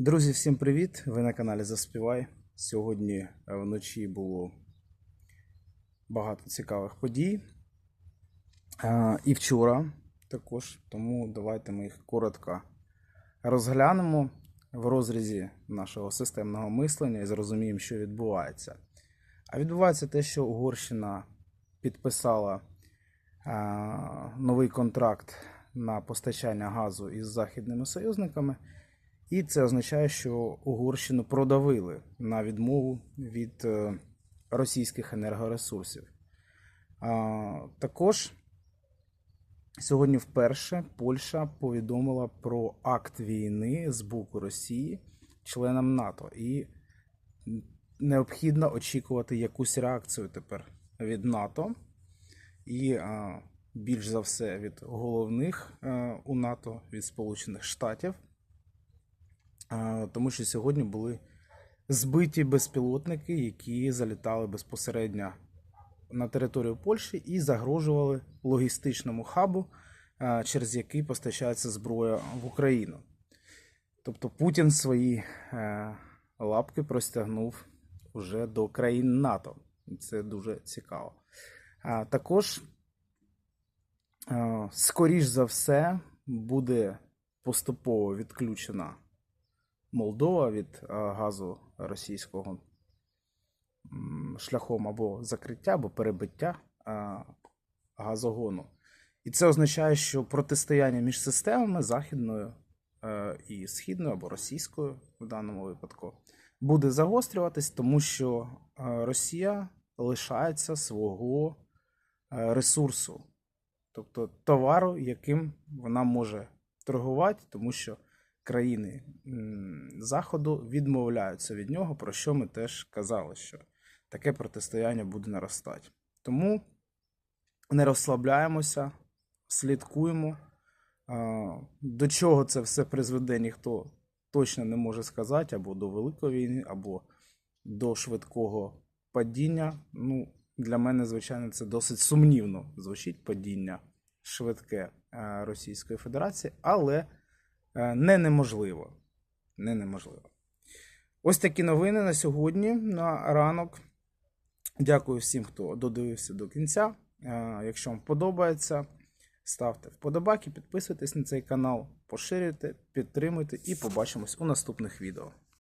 Друзі, всім привіт! Ви на каналі Заспівай. Сьогодні е, вночі було багато цікавих подій. Е, І вчора також, тому давайте ми їх коротко розглянемо в розрізі нашого системного мислення і зрозуміємо, що відбувається. А відбувається те, що Угорщина підписала е, новий контракт на постачання газу із західними союзниками. І це означає, що Угорщину продавили на відмову від е, російських енергоресурсів. Також сьогодні вперше Польща повідомила про акт війни з боку Росії членам НАТО. І необхідно очікувати якусь реакцію тепер від НАТО. І більш за все від головних е, у НАТО, від Сполучених Штатів. Тому що сьогодні були збиті безпілотники, які залітали безпосередньо на територію Польщі і загрожували логістичному хабу, через який постачається зброя в Україну. Тобто Путін свої е, лапки простягнув уже до країн НАТО. Це дуже цікаво. А також, е, скоріш за все, буде поступово відключена Молдова від е, газу російського шляхом або закриття, або перебиття е, газогону. І це означає, що протистояння між системами західною е, і східною або російською в даному випадку буде загострюватись, тому що Росія лишається свого ресурсу, тобто товару, яким вона може торгувати, тому що країни Заходу відмовляються від нього, про що ми теж казали, що таке протистояння буде наростати. Тому не розслабляємося, слідкуємо. До чого це все призведе, ніхто точно не може сказати, або до Великої війни, або до швидкого падіння. Ну, для мене, звичайно, це досить сумнівно звучить падіння швидке е, Російської Федерації, але не неможливо. Не неможливо. Ось такі новини на сьогодні, на ранок. Дякую всім, хто додивився до кінця. Е, Якщо вам подобається, ставте вподобайки, підписуйтесь на цей канал, поширюйте, підтримуйте і побачимось у наступних відео.